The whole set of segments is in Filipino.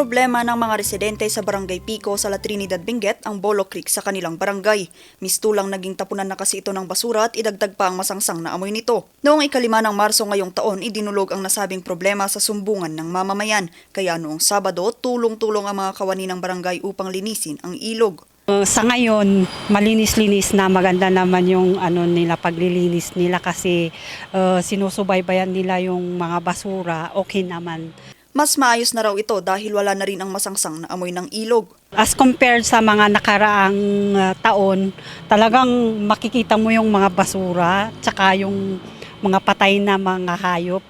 Problema ng mga residente sa Barangay Pico sa La Trinidad Benguet ang Bolo Creek sa kanilang barangay. Mistulang naging tapunan na kasi ito ng basura at idagdag pa ang masangsang na amoy nito. Noong ikalima ng Marso ngayong taon, idinulog ang nasabing problema sa sumbungan ng mamamayan. Kaya noong Sabado, tulong-tulong ang mga kawani ng barangay upang linisin ang ilog. Uh, Sa ngayon, malinis-linis na maganda naman yung ano nila paglilinis nila kasi uh, sinusubaybayan nila yung mga basura, okay naman. Mas maayos na raw ito dahil wala na rin ang masangsang na amoy ng ilog. As compared sa mga nakaraang uh, taon, talagang makikita mo yung mga basura, tsaka yung mga patay na mga hayop.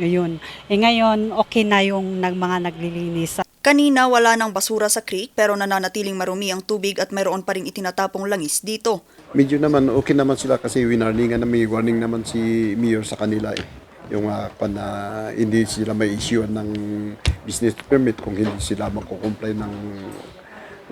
Yun. Eh ngayon, okay na yung nag, mga naglilinis. Kanina wala ng basura sa creek pero nananatiling marumi ang tubig at mayroon pa rin itinatapong langis dito. medyo naman okay naman sila kasi winarningan na may warning naman si Mayor sa kanila eh. Yung uh, na hindi sila may issue ng business permit kung hindi sila magko-comply ng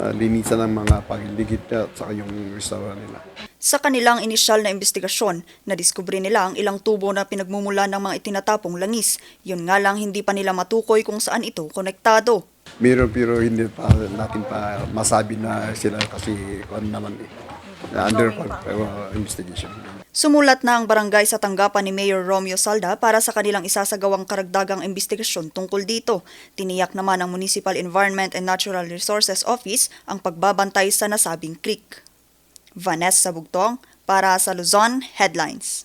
uh, linisan ng mga pagiligid at saka yung restaurant nila. Sa kanilang inisyal na investigasyon, nadiskubre nila ang ilang tubo na pinagmumula ng mga itinatapong langis. Yun nga lang hindi pa nila matukoy kung saan ito konektado. Meron pero hindi pa natin pa masabi na sila kasi kung naman eh. Under investigation. Sumulat na ang barangay sa tanggapan ni Mayor Romeo Salda para sa kanilang isasagawang karagdagang investigasyon tungkol dito. Tiniyak naman ng Municipal Environment and Natural Resources Office ang pagbabantay sa nasabing creek. Vanessa Bugtong para sa Luzon Headlines.